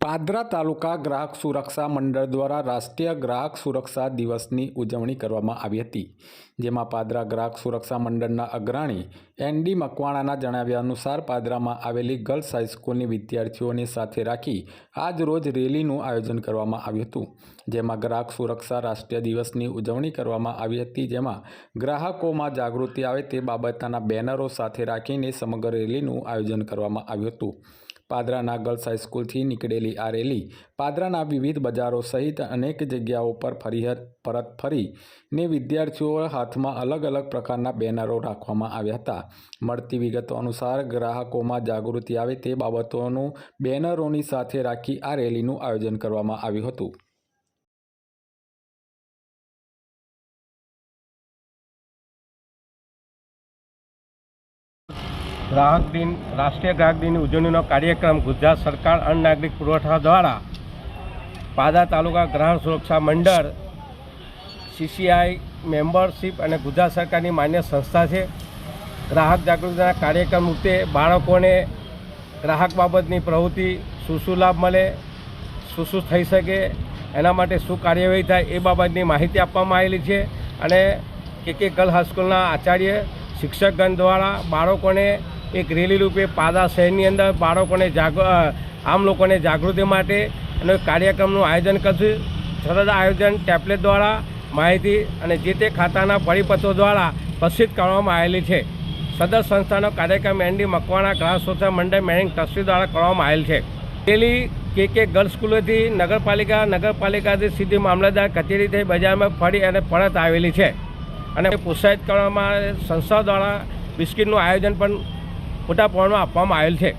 પાદરા તાલુકા ગ્રાહક સુરક્ષા મંડળ દ્વારા રાષ્ટ્રીય ગ્રાહક સુરક્ષા દિવસની ઉજવણી કરવામાં આવી હતી, જેમાં પાદરા ગ્રાહક સુરક્ષા મંડળના અગ્રણી એનડી મકવાણાના જણાવ્યા અનુસાર પાદરામાં આવેલી ગર્લ્સ હાઈસ્કૂલની વિદ્યાર્થીઓને સાથે રાખી આજ રોજ રેલીનું આયોજન કરવામાં આવ્યું હતું, જેમાં ગ્રાહક સુરક્ષા રાષ્ટ્રીય દિવસની ઉજવણી કરવામાં આવી હતી, જેમાં ગ્રાહકોમાં જાગૃતિ આવે તે બાબતના બેનરો સાથે રાખીને સમગ્ર રેલીનું આયોજન કરવામાં આવ્યું હતું. પાદરાના ગર્લ્સ હાઈસ્કૂલથી નીકળેલી આ રેલી પાદરાના વિવિધ બજારો સહિત અનેક જગ્યાઓ પર ફરી પરત ફરીને વિદ્યાર્થીઓ હાથમાં અલગ અલગ પ્રકારના બેનરો રાખવામાં આવ્યા હતા. મળતી વિગતો અનુસાર ગ્રાહકોમાં જાગૃતિ આવે તે બાબતોનું બેનરોની સાથે રાખી આ રેલીનું આયોજન કરવામાં આવ્યું હતું. ગ્રાહક દિન, રાષ્ટ્રીય ગ્રાહક દિનની ઉજવણીનો કાર્યક્રમ ગુજરાત સરકાર અન્ન નાગરિક પુરવઠા દ્વારા પાદા તાલુકા ગ્રાહક સુરક્ષા મંડળ, સીસીઆઈ મેમ્બરશીપ અને ગુજરાત સરકારની માન્ય સંસ્થા છે. ગ્રાહક જાગૃતિના કાર્યક્રમ રૂપે બાળકોને ગ્રાહક બાબતની પ્રવૃત્તિ શું શું લાભ મળે, શું શું થઈ શકે, એના માટે શું કાર્યવાહી થાય એ બાબતની માહિતી આપવામાં આવેલી છે અને કે કે ગર્લ હાઈસ્કૂલના આચાર્ય, શિક્ષકગણ દ્વારા બાળકોને એક રેલી રૂપે પાદા શહેરની અંદર બાળકોને જાગ આમ લોકોને જાગૃતિ માટે અને કાર્યક્રમનું આયોજન કરશું. સરળ આયોજન ટેબ્લેટ દ્વારા માહિતી અને જે તે ખાતાના પરિપત્રો દ્વારા પ્રસિદ્ધ કરવામાં આવેલી છે. સદર સંસ્થાનો કાર્યક્રમ એનડી મકવાણા ગ્રાહક સુરક્ષા મંડળ મેનેજિંગ ટ્રસ્ટી દ્વારા કરવામાં આવેલ છે. રેલી કે કે ગર્લ્સ સ્કૂલેથી નગરપાલિકા, નગરપાલિકાથી સીધી મામલતદાર કચેરી થઈ બજારમાં ફરી અને પરત આવેલી છે. અને પ્રોત્સાહિત કરવામાં સંસ્થા દ્વારા બિસ્કિટનું આયોજન પણ મોટા પ્રમાણમાં આપવામાં આવેલ છે.